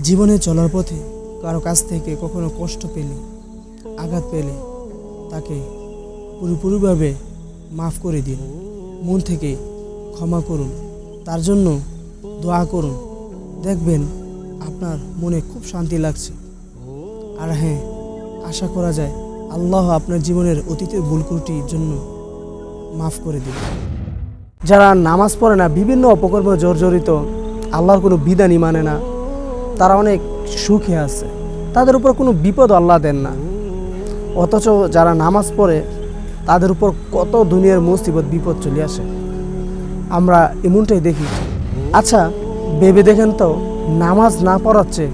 জীবনে চলার পথে কারও কাছ থেকে কখনো কষ্ট পেলে, আঘাত পেলে, তাকে পুরোপুরিভাবে মাফ করে দিন। মন থেকে ক্ষমা করুন। তার জন্য দোয়া করুন। দেখবেন আপনার মনে খুব শান্তি লাগছে। আর হ্যাঁ আশা করা যায় আল্লাহ আপনার জীবনের অতীতের ভুল ত্রুটির জন্য মাফ করে দিন। যারা নামাজ পড়ে না, বিভিন্ন অপকর্মে জর্জরিত, আল্লাহর কোনো বিধানই মানে না। তারা অনেক সুখে আছে। তাদের উপর কোনো বিপদ আল্লাহ দেন না। অথচ যারা নামাজ পড়ে, তাদের উপর কত দুনিয়ার মুসিবত, বিপদ চলে আসে। আমরা এমনটাই দেখি। আচ্ছা ভেবে দেখেন তো, নামাজ না পড়াচ্ছে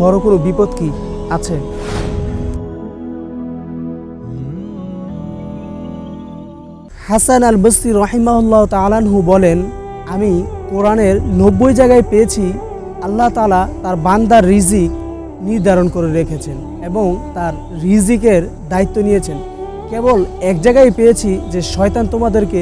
বড় কোনো বিপদ কি আছে? হাসান আল বসরি রহিমাউল্লাহ তালানহু বলেন, আমি কোরআনের নব্বই জায়গায় পেয়েছি আল্লাহ তালা তার বান্দার রিজিক নির্ধারণ করে রেখেছেন এবং তার রিজিকের দায়িত্ব নিয়েছেন। কেবল এক জায়গায় পেয়েছি যে শয়তান তোমাদেরকে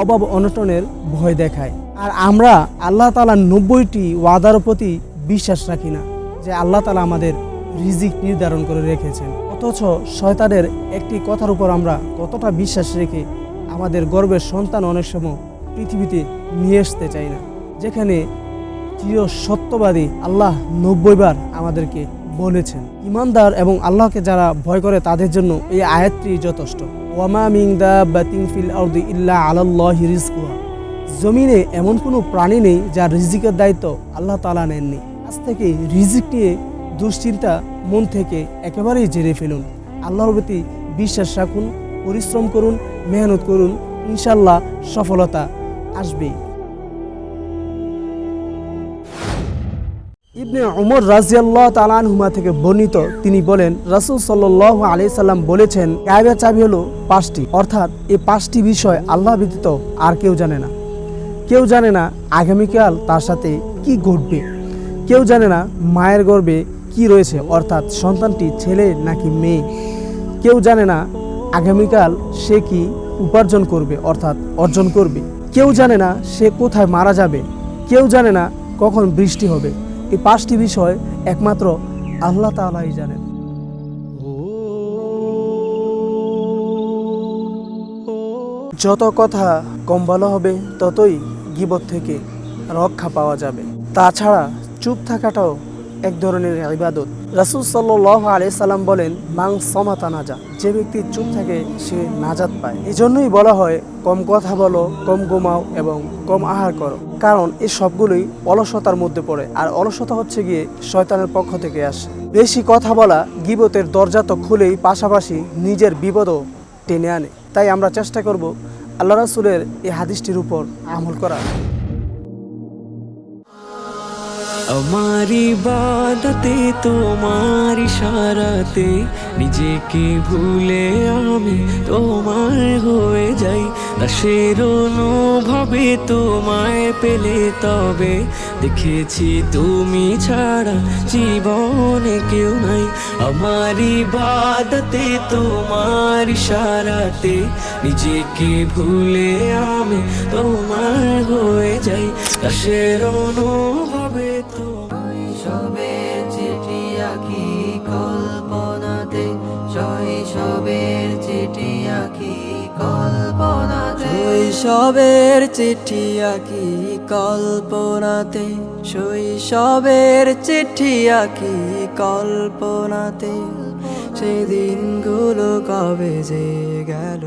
অভাব অনটনের ভয় দেখায়। আর আমরা আল্লাহ তালা নব্বইটি ওয়াদার প্রতি বিশ্বাস রাখি না, যে আল্লাহ তালা আমাদের রিজিক নির্ধারণ করে রেখেছেন। অথচ শয়তানের একটি কথার উপর আমরা কতটা বিশ্বাস রেখে আমাদের গর্বের সন্তান অনেক সময় পৃথিবীতে নিয়ে আসতে চাই না, যেখানে চির সত্যবাদী আল্লাহ নব্বই বার আমাদেরকে বলেছেন। ইমানদার এবং আল্লাহকে যারা ভয় করে তাদের জন্য এই আয়াতটি যথেষ্ট। ওয়ামা মিং দা বাতিং ফিল আউদি ইল্লা আলাল্লাহ রিজকুহা। জমিনে এমন কোনো প্রাণী নেই যার রিজিকের দায়িত্ব আল্লাহ তালা নেননি। আজ থেকে রিজিক নিয়ে দুশ্চিন্তা মন থেকে একেবারেই জেরে ফেলুন। আল্লাহর প্রতি বিশ্বাস রাখুন, পরিশ্রম করুন, মেহনত করুন ইনশাল্লাহ সফলতা আসবেই। ইবনে উমর রাজিয়াল্লাহ তালানহুমা থেকে বর্ণিত। তিনি বলেন, রাসুল সাল্লাহ আলি সাল্লাম বলেছেন, গায়েবের চাবি হলো পাঁচটি। অর্থাৎ এই পাঁচটি বিষয় আল্লাহ ব্যতীত আর কেউ জানে না। কেউ জানে না আগামীকাল তার সাথে কি ঘটবে। কেউ জানে না মায়ের গর্ভে কি রয়েছে, অর্থাৎ সন্তানটি ছেলে নাকি মেয়ে। কেউ জানে না আগামীকাল সে কি উপার্জন করবে, অর্থাৎ অর্জন করবে। কেউ জানে না সে কোথায় মারা যাবে। কেউ জানে না কখন বৃষ্টি হবে। এই পাঁচটি বিষয় একমাত্র আল্লাহ তালাই জানেন। যত কথা কম ভালো হবে, ততই গিবত থেকে রক্ষা পাওয়া যাবে। তাছাড়া চুপ থাকাটাও এক ধরনের ইবাদত। রাসুল সাল্লাহ সাল্লাম বলেন, মাং সমাতা নাজা যে ব্যক্তি চুপ থাকে, সে নাজাত পায়। এই জন্যই বলা হয়, কম কথা বলো, কম ঘুমাও এবং কম আহার করো। কারণ এই সবগুলোই অলসতার মধ্যে পড়ে। আর অলসতা হচ্ছে গিয়ে শয়তানের পক্ষ থেকে আসে। বেশি কথা বলা গিবতের দরজা তো খুলেই পাশাপাশি নিজের বিপদও টেনে আনে। তাই আমরা চেষ্টা করব, আল্লাহ রাসুলের এই হাদিসটির উপর আমল করা আমার বাদাতে তোমার ইশারাতে নিজেকে ভুলে আমি তোমার হয়ে দাসের অনুভবে তোমায় পেলে তবে দেখেছি তুমি ছাড়া জীবনে কেউ নাই। আমার ইবাদতে তোমার ইশারাতে নিজেকে ভুলে আমি তোমার হয়ে যাই। দাসের অনুভবে তোমার শৈশবের শৈশবের চিঠি আঁকি কল্পনাতে শৈশবের চিঠি আঁকি কল্পনাতে। সেদিনগুলো কবে যে গেল